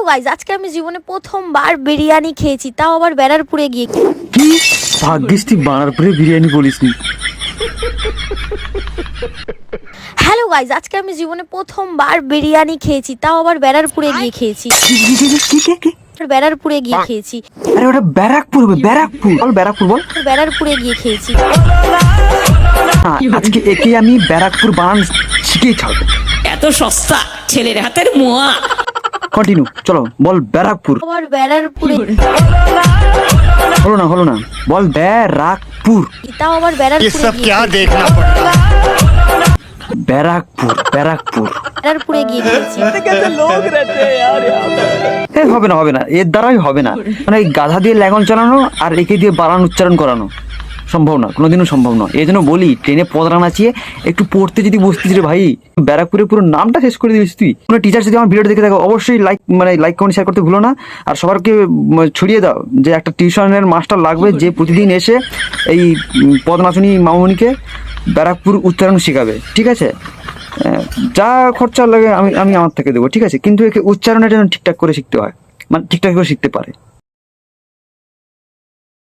Hello guys আজকে আমি জীবনে প্রথমবার বিরিয়ানি খেয়েছি তাও আবার ব্যারারপুরে গিয়ে কি? ভাগ্যিস তুই বানারপুরে বিরিয়ানি বলিসনি। হ্যালো গাইজ আজকে আমি জীবনে প্রথমবার বিরিয়ানি খেয়েছি তাও আবার ব্যারারপুরে গিয়ে খেয়েছি। ব্যারারপুরে গিয়ে খেয়েছি। আরে ওটা ব্যারাকপুর হবে, ব্যারাকপুর। বল ব্যারাকপুর বল। ব্যারারপুরে গিয়ে খেয়েছি। হ্যাঁ, আজকে একে আমি ব্যারাকপুর বানান শিখেই ছাড়বো। এত সস্তা ছেলের হাতের মোয়া। কন্টিনিউ চলো বল ব্যারাকপুর আবার ব্যারারপুরে হলো না হলো না বল ব্যারাকপুর তাও আবার ये ব্যারারপুরে सब গিয়ে क्या देखना पड़ता है ব্যারাকপুর ব্যারাকপুর ব্যারারপুরে গিয়ে খেয়েছি এ হবে না হবে না এর দ্বারাই হবে না মানে এই গাধা দিয়ে ল্যাগন চালানো আর একে দিয়ে বানান উচ্চারণ করানো সম্ভব না, কোনোদিনও সম্ভব নয়। এই জন্য বলি ট্রেনে পদরা নাচিয়ে একটু পড়তে যদি বসতিস রে ভাই ব্যারাকপুরে পুরো নামটা শেষ করে দিবি তুই। কোনো টিচার যদি আমার ভিডিও দেখে দেখো অবশ্যই লাইক মানে লাইক কমেন্ট শেয়ার করতে ভুলো না। আর সবারকে ছড়িয়ে দাও যে একটা টিউশনের মাস্টার লাগবে যে প্রতিদিন এসে এই পদনাচনী মামুনিকে ব্যারাকপুর উচ্চারণ শেখাবে, ঠিক আছে? যা খরচা লাগে আমি আমি আমার থেকে দেবো, ঠিক আছে? কিন্তু একে উচ্চারণের জন্য ঠিকঠাক করে শিখতে হয় মানে ঠিকঠাক করে শিখতে পারে।